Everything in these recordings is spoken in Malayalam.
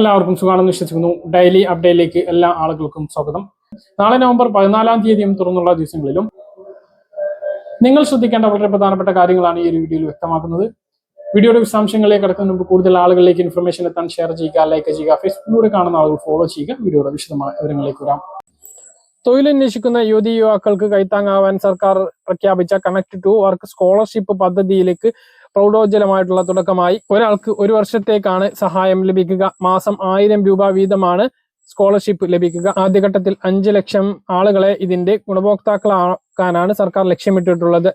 എല്ലാവർക്കും സുഖമാണെന്ന് വിശ്വസിക്കുന്നു. ഡെയിലി അപ്ഡേറ്റിലേക്ക് എല്ലാ ആളുകൾക്കും സ്വാഗതം. നാളെ നവംബർ പതിനാലാം തീയതിയും തുറന്നുള്ള ദിവസങ്ങളിലും നിങ്ങൾ ശ്രദ്ധിക്കേണ്ട വളരെ പ്രധാനപ്പെട്ട കാര്യങ്ങളാണ് ഈ ഒരു വീഡിയോയിൽ വ്യക്തമാക്കുന്നത്. വീഡിയോയുടെ വിശദാംശങ്ങളിലേക്ക് കടക്കുന്നതിന് മുമ്പ് കൂടുതൽ ആളുകളിലേക്ക് ഇൻഫർമേഷൻ എത്താൻ ഷെയർ ചെയ്യുക ലൈക്ക് ചെയ്യുക ഫേസ്ബുക്കിലൂടെ കാണുന്ന ആളുകൾ ഫോളോ ചെയ്യുക. വീഡിയോയുടെ വിശദമായ വിവരങ്ങളിലേക്ക് വരാം. തൊഴിലന്വേഷിക്കുന്ന യുവതി യുവാക്കൾക്ക് കൈത്താങ്ങാവാൻ സർക്കാർ പ്രഖ്യാപിച്ച കണക്ട് ടു വർക്ക് സ്കോളർഷിപ്പ് പദ്ധതിയിലേക്ക് പ്രൗഢോജ്വലമായിട്ടുള്ള തുടക്കമായി ഒരാൾക്ക് ഒരു വർഷത്തേക്കാണ് സഹായം ലഭിക്കുക. മാസം ആയിരം രൂപ വീതമാണ് സ്കോളർഷിപ്പ് ലഭിക്കുക. ആദ്യഘട്ടത്തിൽ അഞ്ച് ലക്ഷം ആളുകളെ ഇതിന്റെ ഗുണഭോക്താക്കളാക്കാനാണ് സർക്കാർ ലക്ഷ്യമിട്ടിട്ടുള്ളത്.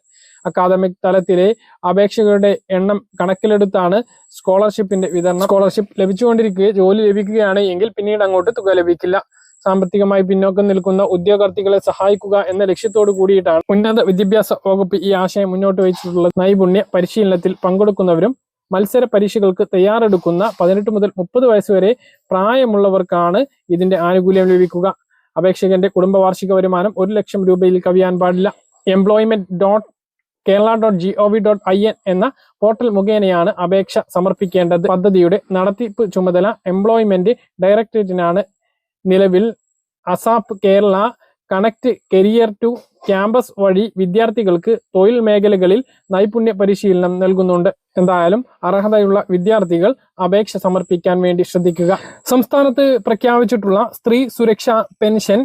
അക്കാദമിക് തലത്തിലെ അപേക്ഷകരുടെ എണ്ണം കണക്കിലെടുത്താണ് സ്കോളർഷിപ്പിന്റെ വിതരണം. സ്കോളർഷിപ്പ് ലഭിച്ചുകൊണ്ടിരിക്കുകയും ജോലി ലഭിക്കുകയാണ് എങ്കിൽ പിന്നീട് അങ്ങോട്ട് തുക ലഭിക്കില്ല. സാമ്പത്തികമായി പിന്നോക്കം നിൽക്കുന്ന ഉദ്യോഗാർത്ഥികളെ സഹായിക്കുക എന്ന ലക്ഷ്യത്തോടു കൂടിയിട്ടാണ് ഉന്നത വിദ്യാഭ്യാസ വകുപ്പ് ഈ ആശയം മുന്നോട്ട് വെച്ചിട്ടുള്ള നൈപുണ്യ പരിശീലനത്തിൽ പങ്കെടുക്കുന്നവരും മത്സര പരീക്ഷകൾക്ക് തയ്യാറെടുക്കുന്ന പതിനെട്ട് മുതൽ മുപ്പത് വയസ്സ് വരെ പ്രായമുള്ളവർക്കാണ് ഇതിന്റെ ആനുകൂല്യം ലഭിക്കുക. അപേക്ഷകന്റെ കുടുംബ വാർഷിക വരുമാനം ഒരു ലക്ഷം രൂപയിൽ കവിയാൻ പാടില്ല. Employment dot Kerala dot G O V dot I N എന്ന പോർട്ടൽ മുഖേനയാണ് അപേക്ഷ സമർപ്പിക്കേണ്ടത്. പദ്ധതിയുടെ നടത്തിപ്പ് ചുമതല എംപ്ലോയ്മെന്റ് ഡയറക്ടറേറ്റിനാണ് നിലവിൽ ASAP Kerala connect career to campus വഴി വിദ്യാർത്ഥികൾക്ക് തൊഴിൽ മേഖലകളിൽ നൈപുണ്യ പരിശീലനം നൽകുന്നുണ്ട്. എന്തായാലും അർഹതയുള്ള വിദ്യാർത്ഥികൾ അപേക്ഷ സമർപ്പിക്കാൻ വേണ്ടി ശ്രദ്ധിക്കുക. സംസ്ഥാനത്ത് പ്രഖ്യാപിച്ചിട്ടുള്ള സ്ത്രീ സുരക്ഷാ പെൻഷൻ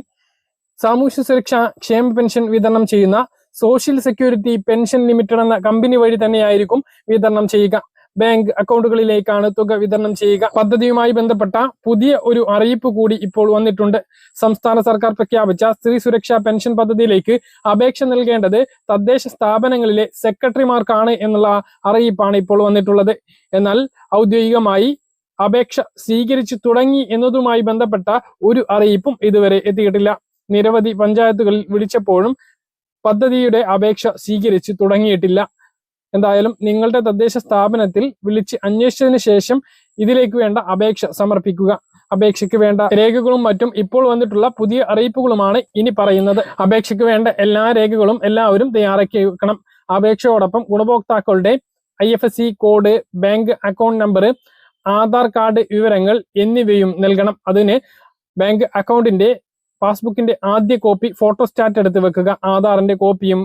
സാമൂഹ്യ സുരക്ഷാ ക്ഷേമ പെൻഷൻ വിതരണം ചെയ്യുന്ന സോഷ്യൽ സെക്യൂരിറ്റി പെൻഷൻ ലിമിറ്റഡ് എന്ന കമ്പനി വഴി തന്നെയായിരിക്കും വിതരണം ചെയ്യുക. ബാങ്ക് അക്കൗണ്ടുകളിലേക്കാണ് തുക വിതരണം ചെയ്യുക. പദ്ധതിയുമായി ബന്ധപ്പെട്ട പുതിയ ഒരു അറിയിപ്പ് കൂടി ഇപ്പോൾ വന്നിട്ടുണ്ട്. സംസ്ഥാന സർക്കാർ പ്രഖ്യാപിച്ച സ്ത്രീ സുരക്ഷാ പെൻഷൻ പദ്ധതിയിലേക്ക് അപേക്ഷ നൽകേണ്ടത് തദ്ദേശ സ്ഥാപനങ്ങളിലെ സെക്രട്ടറിമാർക്കാണ് എന്നുള്ള അറിയിപ്പാണ് ഇപ്പോൾ വന്നിട്ടുള്ളത്. എന്നാൽ ഔദ്യോഗികമായി അപേക്ഷ സ്വീകരിച്ചു തുടങ്ങി എന്നതുമായി ബന്ധപ്പെട്ട ഒരു അറിയിപ്പും ഇതുവരെ എത്തിയിട്ടില്ല. നിരവധി പഞ്ചായത്തുകളിൽ വിളിച്ചപ്പോഴും പദ്ധതിയുടെ അപേക്ഷ സ്വീകരിച്ചു തുടങ്ങിയിട്ടില്ല. എന്തായാലും നിങ്ങളുടെ തദ്ദേശ സ്ഥാപനത്തിൽ വിളിച്ച് അന്വേഷിച്ചതിന് ശേഷം ഇതിലേക്ക് വേണ്ട അപേക്ഷ സമർപ്പിക്കുക. അപേക്ഷയ്ക്ക് വേണ്ട രേഖകളും മറ്റും ഇപ്പോൾ വന്നിട്ടുള്ള പുതിയ അറിയിപ്പുകളുമാണ് ഇനി പറയുന്നത്. അപേക്ഷയ്ക്ക് വേണ്ട എല്ലാ രേഖകളും എല്ലാവരും തയ്യാറാക്കി വെക്കണം അപേക്ഷയോടൊപ്പം ഗുണഭോക്താക്കളുടെ I F S C code bank account number Aadhaar card വിവരങ്ങൾ എന്നിവയും നൽകണം. അതിന് ബാങ്ക് അക്കൗണ്ടിന്റെ പാസ്ബുക്കിന്റെ ആദ്യ കോപ്പി ഫോട്ടോസ്റ്റാറ്റ് എടുത്ത് വെക്കുക. ആധാറിന്റെ കോപ്പിയും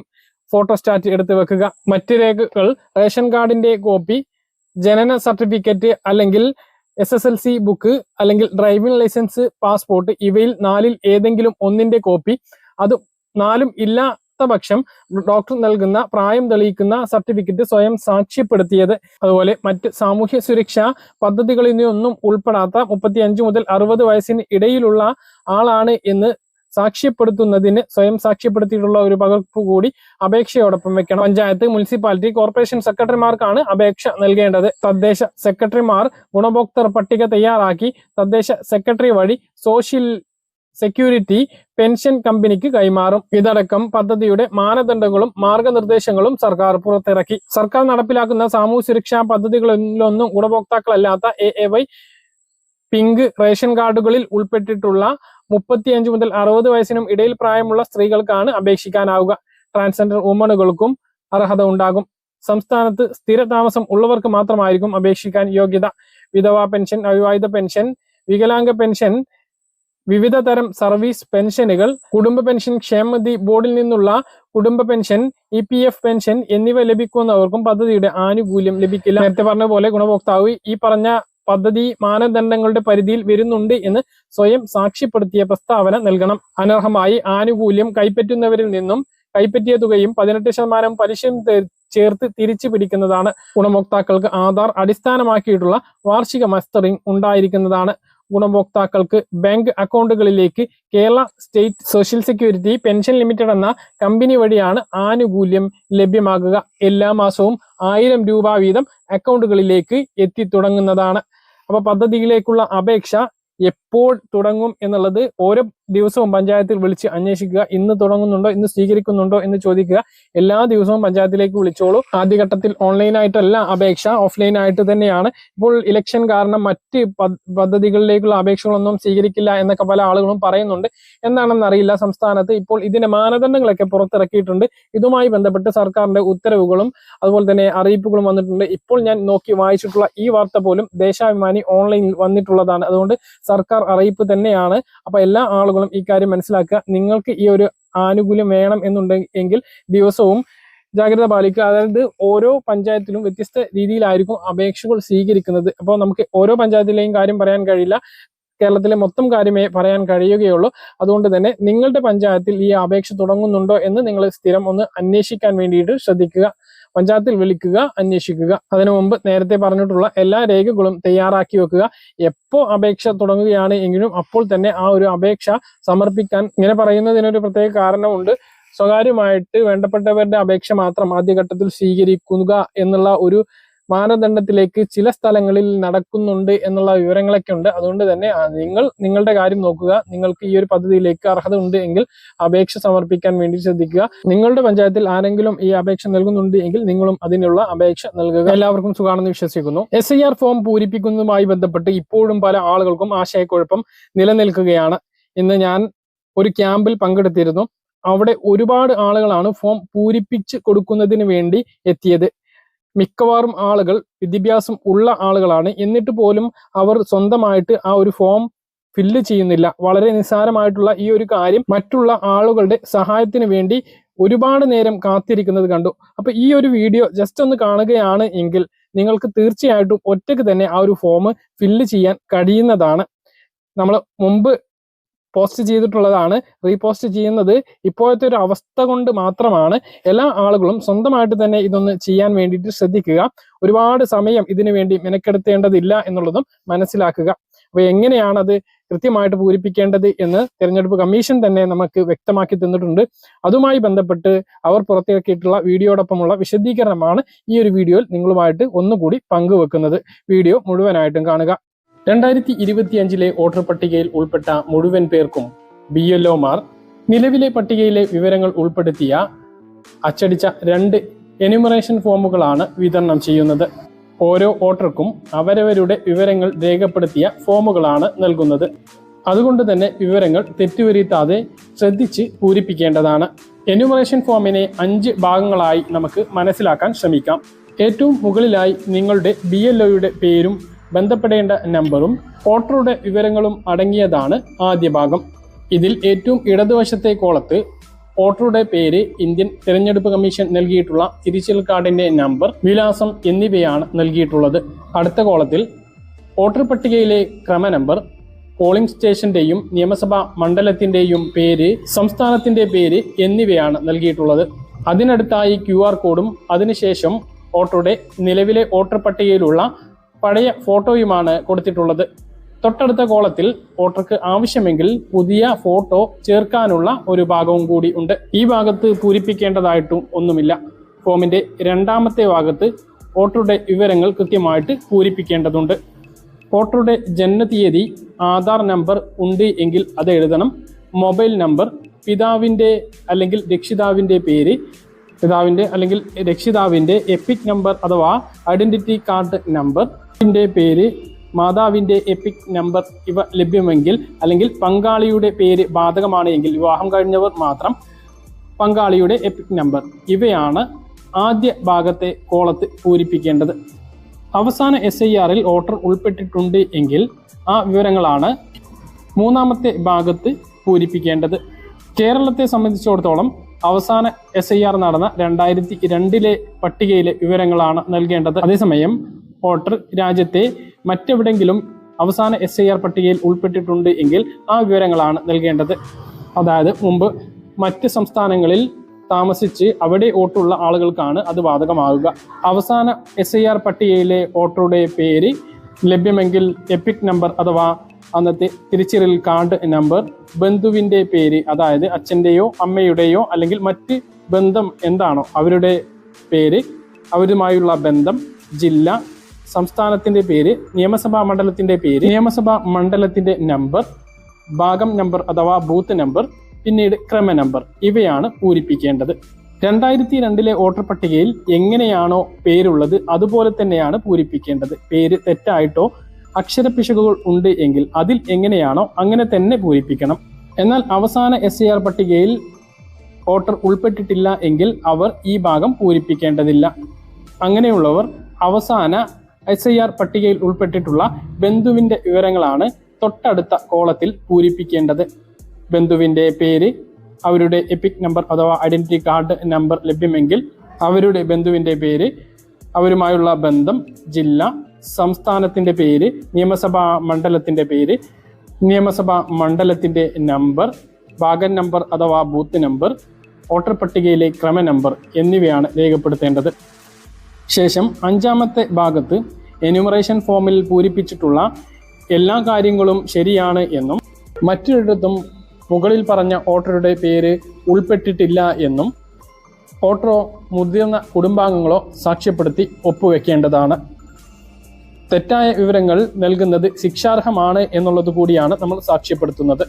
ഫോട്ടോസ്റ്റാറ്റ് എടുത്ത് വെക്കുക. മറ്റ് രേഖകൾ റേഷൻ കാർഡിന്റെ കോപ്പി ജനന സർട്ടിഫിക്കറ്റ് അല്ലെങ്കിൽ S S L C book അല്ലെങ്കിൽ ഡ്രൈവിംഗ് ലൈസൻസ് പാസ്പോർട്ട് ഇവയിൽ നാലിൽ ഏതെങ്കിലും ഒന്നിന്റെ കോപ്പി. അത് നാലും ഇല്ലാത്ത പക്ഷം ഡോക്ടർ നൽകുന്ന പ്രായം തെളിയിക്കുന്ന സർട്ടിഫിക്കറ്റ് സ്വയം സാക്ഷ്യപ്പെടുത്തിയത്. അതുപോലെ മറ്റ് സാമൂഹ്യ സുരക്ഷാ പദ്ധതികളിൽ നിന്നൊന്നും ഉൾപ്പെടാത്ത മുപ്പത്തി അഞ്ച് മുതൽ അറുപത് വയസ്സിന് ഇടയിലുള്ള ആളാണ് എന്ന് സാക്ഷ്യപ്പെടുത്തുന്നതിന് സ്വയം സാക്ഷ്യപ്പെടുത്തിയിട്ടുള്ള ഒരു പകർപ്പ് കൂടി അപേക്ഷയോടൊപ്പം വെക്കണം. പഞ്ചായത്ത് മുനിസിപ്പാലിറ്റി കോർപ്പറേഷൻ സെക്രട്ടറിമാർക്കാണ് അപേക്ഷ നൽകേണ്ടത്. തദ്ദേശ സെക്രട്ടറിമാർ ഗുണഭോക്തൃ പട്ടിക തയ്യാറാക്കി തദ്ദേശ സെക്രട്ടറി വഴി സോഷ്യൽ സെക്യൂരിറ്റി പെൻഷൻ കമ്പനിക്ക് കൈമാറും. ഇതടക്കം പദ്ധതിയുടെ മാനദണ്ഡങ്ങളും മാർഗനിർദ്ദേശങ്ങളും സർക്കാർ പുറത്തിറക്കി. സർക്കാർ നടപ്പിലാക്കുന്ന സാമൂഹ്യ സുരക്ഷാ പദ്ധതികളിലൊന്നും ഗുണഭോക്താക്കളല്ലാത്ത A A Y pink ration കാർഡുകളിൽ ഉൾപ്പെട്ടിട്ടുള്ള മുപ്പത്തിയഞ്ച് മുതൽ അറുപത് വയസ്സിനും ഇടയിൽ പ്രായമുള്ള സ്ത്രീകൾക്കാണ് അപേക്ഷിക്കാനാവുക. ട്രാൻസ്ജെൻഡർ വുമണുകൾക്കും അർഹത ഉണ്ടാകും. സംസ്ഥാനത്ത് സ്ഥിര താമസം ഉള്ളവർക്ക് മാത്രമായിരിക്കും അപേക്ഷിക്കാൻ യോഗ്യത. വിധവാ പെൻഷൻ അവിവാഹിത പെൻഷൻ വികലാംഗ പെൻഷൻ വിവിധ തരം സർവീസ് പെൻഷനുകൾ കുടുംബ പെൻഷൻ ക്ഷേമനിധി ബോർഡിൽ നിന്നുള്ള കുടുംബ pension E P F pension എന്നിവ ലഭിക്കുന്നവർക്കും പദ്ധതിയുടെ ആനുകൂല്യം ലഭിക്കില്ല. നേരത്തെ പറഞ്ഞ പോലെ ഗുണഭോക്താവ് ഈ പറഞ്ഞ പദ്ധതി മാനദണ്ഡങ്ങളുടെ പരിധിയിൽ വരുന്നുണ്ട് എന്ന് സ്വയം സാക്ഷ്യപ്പെടുത്തിയ പ്രസ്താവന നൽകണം. അനർഹമായി ആനുകൂല്യം കൈപ്പറ്റുന്നവരിൽ നിന്നും കൈപ്പറ്റിയ തുകയും പതിനെട്ട് ശതമാനം പലിശയും ചേർത്ത് തിരിച്ചു പിടിക്കുന്നതാണ് ഗുണഭോക്താക്കൾക്ക് ആധാർ അടിസ്ഥാനമാക്കിയിട്ടുള്ള വാർഷിക മസ്റ്ററിംഗ് ഉണ്ടായിരിക്കുന്നതാണ്. ഗുണഭോക്താക്കൾക്ക് bank അക്കൗണ്ടുകളിലേക്ക് Kerala state social security pension limited എന്ന കമ്പനി വഴിയാണ് ആനുകൂല്യം ലഭ്യമാകുക. എല്ലാ മാസവും ആയിരം രൂപ വീതം അക്കൗണ്ടുകളിലേക്ക് എത്തി തുടങ്ങുന്നതാണ് അപ്പൊ പദ്ധതിയിലേക്കുള്ള അപേക്ഷ എപ്പോൾ തുടങ്ങും എന്നുള്ളത് ഓരോ ദിവസവും പഞ്ചായത്തിൽ വിളിച്ച് അന്വേഷിക്കുക ഇന്ന് തുടങ്ങുന്നുണ്ടോ ഇന്ന് സ്വീകരിക്കുന്നുണ്ടോ എന്ന് ചോദിക്കുക. എല്ലാ ദിവസവും പഞ്ചായത്തിലേക്ക് വിളിച്ചോളൂ. ആദ്യഘട്ടത്തിൽ ഓൺലൈനായിട്ടല്ല അപേക്ഷ ഓഫ്ലൈൻ ആയിട്ട് തന്നെയാണ്. ഇപ്പോൾ ഇലക്ഷൻ കാരണം മറ്റ് പദ്ധതികളിലേക്കുള്ള അപേക്ഷകളൊന്നും സ്വീകരിക്കില്ല എന്നൊക്കെ പല ആളുകളും പറയുന്നുണ്ട്. എന്താണെന്ന് അറിയില്ല സംസ്ഥാനത്ത്. ഇപ്പോൾ ഇതിന്റെ മാനദണ്ഡങ്ങളൊക്കെ പുറത്തിറക്കിയിട്ടുണ്ട്. ഇതുമായി ബന്ധപ്പെട്ട് സർക്കാരിന്റെ ഉത്തരവുകളും അതുപോലെ തന്നെ അറിയിപ്പുകളും വന്നിട്ടുണ്ട്. ഇപ്പോൾ ഞാൻ നോക്കി വായിച്ചിട്ടുള്ള ഈ വാർത്ത പോലും ദേശാഭിമാനി ഓൺലൈനിൽ വന്നിട്ടുള്ളതാണ്. അതുകൊണ്ട് സർക്കാർ അറിയിപ്പ് തന്നെയാണ്. അപ്പൊ എല്ലാ ആളുകളും ഈ കാര്യം മനസ്സിലാക്കുക. നിങ്ങൾക്ക് ഈ ഒരു ആനുകൂല്യം വേണം എന്നുണ്ടെങ്കിൽ ദിവസവും ജാഗ്രത പാലിക്കുക. അതായത് ഓരോ പഞ്ചായത്തിലും വ്യത്യസ്ത രീതിയിലായിരിക്കും അപേക്ഷകൾ സ്വീകരിക്കുന്നത്. അപ്പോൾ നമുക്ക് ഓരോ പഞ്ചായത്തിലെയും കാര്യം പറയാൻ കഴിയില്ല. കേരളത്തിലെ മൊത്തം കാര്യമേ പറയാൻ കഴിയുകയുള്ളൂ. അതുകൊണ്ട് തന്നെ നിങ്ങളുടെ പഞ്ചായത്തിൽ ഈ അപേക്ഷ തുടങ്ങുന്നുണ്ടോ എന്ന് നിങ്ങൾ സ്ഥിരം ഒന്ന് അന്വേഷിക്കാൻ വേണ്ടിയിട്ട് ശ്രദ്ധിക്കുക. പഞ്ചായത്തിൽ വിളിക്കുക അന്വേഷിക്കുക. അതിനു മുമ്പ് നേരത്തെ പറഞ്ഞിട്ടുള്ള എല്ലാ രേഖകളും തയ്യാറാക്കി വെക്കുക. എപ്പോൾ അപേക്ഷ തുടങ്ങുകയാണ് എങ്കിലും അപ്പോൾ തന്നെ ആ ഒരു അപേക്ഷ സമർപ്പിക്കാൻ ഇങ്ങനെ പറയുന്നതിനൊരു പ്രത്യേക കാരണമുണ്ട്. സ്വകാര്യമായിട്ട് വേണ്ടപ്പെട്ടവരുടെ അപേക്ഷ മാത്രം ആദ്യഘട്ടത്തിൽ സ്വീകരിക്കുക എന്നുള്ള ഒരു മാനദണ്ഡത്തിലേക്ക് ചില സ്ഥലങ്ങളിൽ നടക്കുന്നുണ്ട് എന്നുള്ള വിവരങ്ങളൊക്കെ ഉണ്ട് അതുകൊണ്ട് തന്നെ നിങ്ങൾ നിങ്ങളുടെ കാര്യം നോക്കുക. നിങ്ങൾക്ക് ഈ ഒരു പദ്ധതിയിലേക്ക് അർഹത ഉണ്ട് എങ്കിൽ അപേക്ഷ സമർപ്പിക്കാൻ വേണ്ടി ശ്രദ്ധിക്കുക. നിങ്ങളുടെ പഞ്ചായത്തിൽ ആരെങ്കിലും ഈ അപേക്ഷ നൽകുന്നുണ്ട് എങ്കിൽ നിങ്ങളും അതിനുള്ള അപേക്ഷ നൽകുക. എല്ലാവർക്കും സുഖാണെന്ന് വിശ്വസിക്കുന്നു. എസ് ഐ ആർ ഫോം പൂരിപ്പിക്കുന്നതുമായി ബന്ധപ്പെട്ട് ഇപ്പോഴും പല ആളുകൾക്കും ആശയക്കുഴപ്പം നിലനിൽക്കുകയാണ്. ഇന്ന് ഞാൻ ഒരു ക്യാമ്പിൽ പങ്കെടുത്തിരുന്നു. അവിടെ ഒരുപാട് ആളുകളാണ് ഫോം പൂരിപ്പിച്ച് കൊടുക്കുന്നതിന് വേണ്ടി എത്തിയത്. മിക്കവാറും ആളുകൾ വിദ്യാഭ്യാസം ഉള്ള ആളുകളാണ്. എന്നിട്ട് പോലും അവർ സ്വന്തമായിട്ട് ആ ഒരു ഫോം ഫില്ല് ചെയ്യുന്നില്ല. വളരെ നിസ്സാരമായിട്ടുള്ള ഈ ഒരു കാര്യം മറ്റുള്ള ആളുകളുടെ സഹായത്തിന് വേണ്ടി ഒരുപാട് നേരം കാത്തിരിക്കുന്നത് കണ്ടു. അപ്പൊ ഈ ഒരു വീഡിയോ ജസ്റ്റ് ഒന്ന് കാണുകയാണ് എങ്കിൽ നിങ്ങൾക്ക് തീർച്ചയായിട്ടും ഒറ്റയ്ക്ക് തന്നെ ആ ഒരു ഫോം ഫില്ല് ചെയ്യാൻ കഴിയുന്നതാണ്. നമ്മൾ മുമ്പ് പോസ്റ്റ് ചെയ്തിട്ടുള്ളതാണ്. റീപോസ്റ്റ് ചെയ്യുന്നത് ഇപ്പോഴത്തെ ഒരു അവസ്ഥ കൊണ്ട് മാത്രമാണ്. എല്ലാ ആളുകളും സ്വന്തമായിട്ട് തന്നെ ഇതൊന്ന് ചെയ്യാൻ വേണ്ടിയിട്ട് ശ്രദ്ധിക്കുക. ഒരുപാട് സമയം ഇതിനു വേണ്ടി മെനക്കെടുത്തേണ്ടതില്ല എന്നുള്ളതും മനസ്സിലാക്കുക. അപ്പൊ എങ്ങനെയാണ് അത് കൃത്യമായിട്ട് പൂരിപ്പിക്കേണ്ടത് എന്ന് തിരഞ്ഞെടുപ്പ് കമ്മീഷൻ തന്നെ നമുക്ക് വ്യക്തമാക്കി തന്നിട്ടുണ്ട്. അതുമായി ബന്ധപ്പെട്ട് അവർ പുറത്തിറക്കിയിട്ടുള്ള വീഡിയോടൊപ്പമുള്ള വിശദീകരണമാണ് ഈ ഒരു വീഡിയോയിൽ നിങ്ങളുമായിട്ട് ഒന്നുകൂടി പങ്കുവെക്കുന്നത്. വീഡിയോ മുഴുവനായിട്ടും കാണുക. രണ്ടായിരത്തി ഇരുപത്തിയഞ്ചിലെ വോട്ടർ പട്ടികയിൽ ഉൾപ്പെട്ട മുഴുവൻ പേർക്കും ബി എൽ ഒമാർ നിലവിലെ പട്ടികയിലെ വിവരങ്ങൾ ഉൾപ്പെടുത്തിയ അച്ചടിച്ച രണ്ട് എനുമറേഷൻ ഫോമുകളാണ് വിതരണം ചെയ്യുന്നത്. ഓരോ വോട്ടർക്കും അവരവരുടെ വിവരങ്ങൾ രേഖപ്പെടുത്തിയ ഫോമുകളാണ് നൽകുന്നത്. അതുകൊണ്ട് തന്നെ വിവരങ്ങൾ തെറ്റുവരുത്താതെ ശ്രദ്ധിച്ച് പൂരിപ്പിക്കേണ്ടതാണ്. എന്യൂമറേഷൻ ഫോമിനെ അഞ്ച് ഭാഗങ്ങളായി നമുക്ക് മനസ്സിലാക്കാൻ ശ്രമിക്കാം. ഏറ്റവും മുകളിലായി നിങ്ങളുടെ ബി എൽ ഒയുടെ പേരും ബന്ധപ്പെടേണ്ട നമ്പറും വോട്ടറുടെ വിവരങ്ങളും അടങ്ങിയതാണ് ആദ്യ ഭാഗം. ഇതിൽ ഏറ്റവും ഇടതുവശത്തെ കോളത്ത് വോട്ടറുടെ പേര് ഇന്ത്യൻ തിരഞ്ഞെടുപ്പ് കമ്മീഷൻ നൽകിയിട്ടുള്ള തിരിച്ചൽ കാർഡിന്റെ നമ്പർ വിലാസം എന്നിവയാണ് നൽകിയിട്ടുള്ളത്. അടുത്ത കോളത്തിൽ വോട്ടർ പട്ടികയിലെ ക്രമ നമ്പർ പോളിംഗ് സ്റ്റേഷന്റെയും നിയമസഭാ മണ്ഡലത്തിന്റെയും പേര് സംസ്ഥാനത്തിന്റെ പേര് എന്നിവയാണ് നൽകിയിട്ടുള്ളത്. അതിനടുത്തായി ക്യു ആർ കോഡും അതിനുശേഷം വോട്ടറുടെ നിലവിലെ വോട്ടർ പട്ടികയിലുള്ള പഴയ ഫോട്ടോയുമാണ് കൊടുത്തിട്ടുള്ളത്. തൊട്ടടുത്ത കോളത്തിൽ വോട്ടർക്ക് ആവശ്യമെങ്കിൽ പുതിയ ഫോട്ടോ ചേർക്കാനുള്ള ഒരു ഭാഗവും കൂടി ഉണ്ട്. ഈ ഭാഗത്ത് പൂരിപ്പിക്കേണ്ടതായിട്ടും ഒന്നുമില്ല. ഫോമിന്റെ രണ്ടാമത്തെ ഭാഗത്ത് വോട്ടറുടെ വിവരങ്ങൾ കൃത്യമായിട്ട് പൂരിപ്പിക്കേണ്ടതുണ്ട്. വോട്ടറുടെ ജനനതീയതി ആധാർ നമ്പർ ഉണ്ട് എങ്കിൽ അത് എഴുതണം. മൊബൈൽ നമ്പർ പിതാവിന്റെ അല്ലെങ്കിൽ രക്ഷിതാവിന്റെ പേര് പിതാവിന്റെ അല്ലെങ്കിൽ രക്ഷിതാവിന്റെ എപ്പിക് നമ്പർ അഥവാ ഐഡന്റിറ്റി കാർഡ് നമ്പർ ന്റെ പേര് മാതാവിന്റെ എപ്പിക് നമ്പർ ഇവ ലഭ്യമെങ്കിൽ അല്ലെങ്കിൽ പങ്കാളിയുടെ പേര് ബാധകമാണ് എങ്കിൽ വിവാഹം കഴിഞ്ഞവർ മാത്രം പങ്കാളിയുടെ എപ്പിക് നമ്പർ ഇവയാണ് ആദ്യ ഭാഗത്തെ കോളത്ത് പൂരിപ്പിക്കേണ്ടത്. അവസാന എസ് ഐ ആറിൽ ഓർഡർ ഉൾപ്പെട്ടിട്ടുണ്ട് എങ്കിൽ ആ വിവരങ്ങളാണ് മൂന്നാമത്തെ ഭാഗത്ത് പൂരിപ്പിക്കേണ്ടത്. കേരളത്തെ സംബന്ധിച്ചിടത്തോളം അവസാന എസ് ഐ ആർ നടന്ന രണ്ടായിരത്തി രണ്ടിലെ പട്ടികയിലെ വിവരങ്ങളാണ് നൽകേണ്ടത്. അതേസമയം വോട്ടർ രാജ്യത്തെ മറ്റെവിടെങ്കിലും അവസാന എസ് ഐ ആർ പട്ടികയിൽ ഉൾപ്പെട്ടിട്ടുണ്ട് എങ്കിൽ ആ വിവരങ്ങളാണ് നൽകേണ്ടത്. അതായത് മുമ്പ് മറ്റ് സംസ്ഥാനങ്ങളിൽ താമസിച്ച് അവിടെ വോട്ടുള്ള ആളുകൾക്കാണ് അത് ബാധകമാകുക അവസാന എസ് ഐ ആർ പട്ടികയിലെ വോട്ടറുടെ പേര് ലഭ്യമെങ്കിൽ എപ്പിക് നമ്പർ അഥവാ അന്നത്തെ തിരിച്ചറിൽ കാർഡ് നമ്പർ ബന്ധുവിന്റെ പേര് അതായത് അച്ഛന്റെയോ അമ്മയുടെയോ അല്ലെങ്കിൽ മറ്റ് ബന്ധം എന്താണോ അവരുടെ പേര് അവരുമായുള്ള ബന്ധം ജില്ല സംസ്ഥാനത്തിന്റെ പേര് നിയമസഭാ മണ്ഡലത്തിന്റെ പേര് നിയമസഭാ മണ്ഡലത്തിന്റെ നമ്പർ ഭാഗം നമ്പർ അഥവാ ബൂത്ത് നമ്പർ പിന്നീട് ക്രമ നമ്പർ ഇവയാണ് പൂരിപ്പിക്കേണ്ടത്. രണ്ടായിരത്തി രണ്ടിലെ വോട്ടർ പട്ടികയിൽ എങ്ങനെയാണോ പേരുള്ളത് അതുപോലെ തന്നെയാണ് പൂരിപ്പിക്കേണ്ടത്. പേര് തെറ്റായിട്ടോ അക്ഷരപ്പിശകുകൾ ഉണ്ട് എങ്കിൽ അതിൽ എങ്ങനെയാണോ അങ്ങനെ തന്നെ പൂരിപ്പിക്കണം. എന്നാൽ അവസാന എസ് ആർ പട്ടികയിൽ വോട്ടർ ഉൾപ്പെട്ടിട്ടില്ല എങ്കിൽ അവർ ഈ ഭാഗം പൂരിപ്പിക്കേണ്ടതില്ല. അങ്ങനെയുള്ളവർ അവസാന എസ് ഐ ആർ പട്ടികയിൽ ഉൾപ്പെട്ടിട്ടുള്ള ബന്ധുവിന്റെ വിവരങ്ങളാണ് തൊട്ടടുത്ത കോളത്തിൽ പൂരിപ്പിക്കേണ്ടത്. ബന്ധുവിന്റെ പേര് അവരുടെ എപ്പിക് നമ്പർ അഥവാ ഐഡന്റിറ്റി കാർഡ് നമ്പർ ലഭ്യമെങ്കിൽ അവരുടെ ബന്ധുവിന്റെ പേര് അവരുമായുള്ള ബന്ധം ജില്ല സംസ്ഥാനത്തിന്റെ പേര് നിയമസഭാ മണ്ഡലത്തിന്റെ പേര് നിയമസഭാ മണ്ഡലത്തിന്റെ നമ്പർ ഭാഗൻ നമ്പർ അഥവാ ബൂത്ത് നമ്പർ വോട്ടർ പട്ടികയിലെ ക്രമ നമ്പർ എന്നിവയാണ് രേഖപ്പെടുത്തേണ്ടത്. ശേഷം അഞ്ചാമത്തെ ഭാഗത്ത് എന്യൂമറേഷൻ ഫോമിൽ പൂരിപ്പിച്ചിട്ടുള്ള എല്ലാ കാര്യങ്ങളും ശരിയാണ് എന്നും മറ്റൊരിടത്തും മുകളിൽ പറഞ്ഞ ഓട്ടോയുടെ പേര് ഉൾപ്പെട്ടിട്ടില്ല എന്നും ഓട്ടോ മുതിർന്ന കുടുംബാംഗങ്ങളോ സാക്ഷ്യപ്പെടുത്തി ഒപ്പുവെക്കേണ്ടതാണ്. തെറ്റായ വിവരങ്ങൾ നൽകുന്നത് ശിക്ഷാർഹമാണ് എന്നുള്ളത് കൂടിയാണ് നമ്മൾ സാക്ഷ്യപ്പെടുത്തുന്നത്.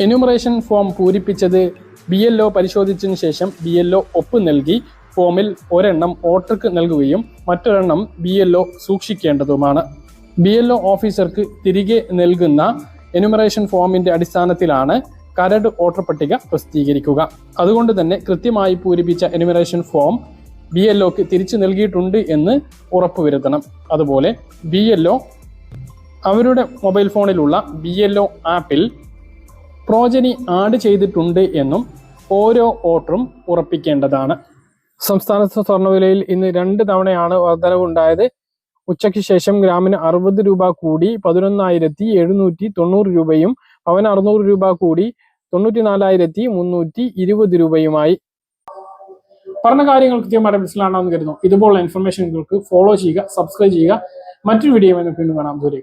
എന്യൂമറേഷൻ ഫോം പൂരിപ്പിച്ചത് ബി എൽ ഒ പരിശോധിച്ചതിന് ശേഷം ബി എൽ ഒ ഒപ്പ് നൽകി ഫോമിൽ ഒരെണ്ണം ഓട്ടർക്ക് നൽകുകയും മറ്റൊരെണ്ണം ബി എൽ ഒ സൂക്ഷിക്കേണ്ടതുമാണ്. ബി എൽ ഒ ഓഫീസർക്ക് തിരികെ നൽകുന്ന എനുമറേഷൻ ഫോമിന്റെ അടിസ്ഥാനത്തിലാണ് കരട് ഓട്ടർ പട്ടിക പ്രസിദ്ധീകരിക്കുക. അതുകൊണ്ട് തന്നെ കൃത്യമായി പൂരിപ്പിച്ച എനുമറേഷൻ ഫോം ബി എൽ ഒക്ക് തിരിച്ചു നൽകിയിട്ടുണ്ട് എന്ന് ഉറപ്പുവരുത്തണം. അതുപോലെ ബി എൽ ഒ അവരുടെ മൊബൈൽ ഫോണിലുള്ള ബി എൽ ഒ ആപ്പിൽ പ്രോജനി ആഡ് ചെയ്തിട്ടുണ്ട് എന്നും ഓരോ ഓട്ടറും ഉറപ്പിക്കേണ്ടതാണ്. സംസ്ഥാനത്ത് സ്വർണവിലയിൽ ഇന്ന് രണ്ട് തവണയാണ് വർധനവുണ്ടായത്. ഉച്ചയ്ക്ക് ശേഷം ഗ്രാമിന് അറുപത് രൂപ കൂടി പതിനൊന്നായിരത്തി എഴുന്നൂറ്റി തൊണ്ണൂറ് രൂപയും പവൻ അറുന്നൂറ് രൂപ കൂടി തൊണ്ണൂറ്റി നാലായിരത്തി മുന്നൂറ്റി ഇരുപത് രൂപയുമായി. പറഞ്ഞ കാര്യങ്ങൾ കൃത്യമായിട്ട് മനസ്സിലാണെന്ന് കരുതുന്നു. ഇതുപോലുള്ള ഇൻഫർമേഷനുകൾക്ക് ഫോളോ ചെയ്യുക സബ്സ്ക്രൈബ് ചെയ്യുക. മറ്റൊരു വീഡിയോ വീണ്ടും കാണാം. ദൂരെ